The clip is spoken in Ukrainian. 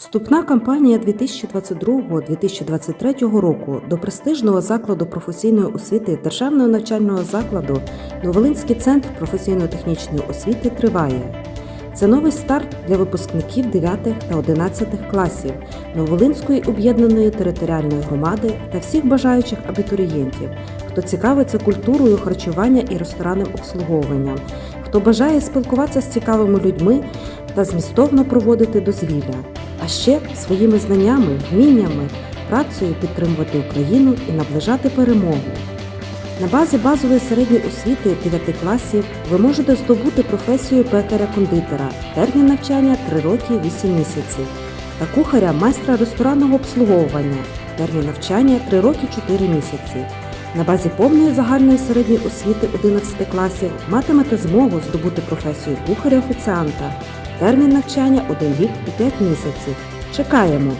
Вступна кампанія 2022-2023 року до престижного закладу професійної освіти Державного навчального закладу Новолинський центр професійно-технічної освіти триває. Це новий старт для випускників 9 та 11 класів Новолинської об'єднаної територіальної громади та всіх бажаючих абітурієнтів, хто цікавиться культурою харчування і ресторанним обслуговуванням, хто бажає спілкуватися з цікавими людьми та змістовно проводити дозвілля, а ще своїми знаннями, вміннями, працею підтримувати Україну і наближати перемогу. На базі базової середньої освіти 9 класів ви можете здобути професію пекаря-кондитера, термін навчання 3 роки 8 місяців, та кухаря майстра ресторанного обслуговування, термін навчання 3 роки 4 місяці. На базі повної загальної середньої освіти 11 класів матимете змогу здобути професію кухаря-офіціанта, термін навчання 1 рік і 5 місяців. Чекаємо!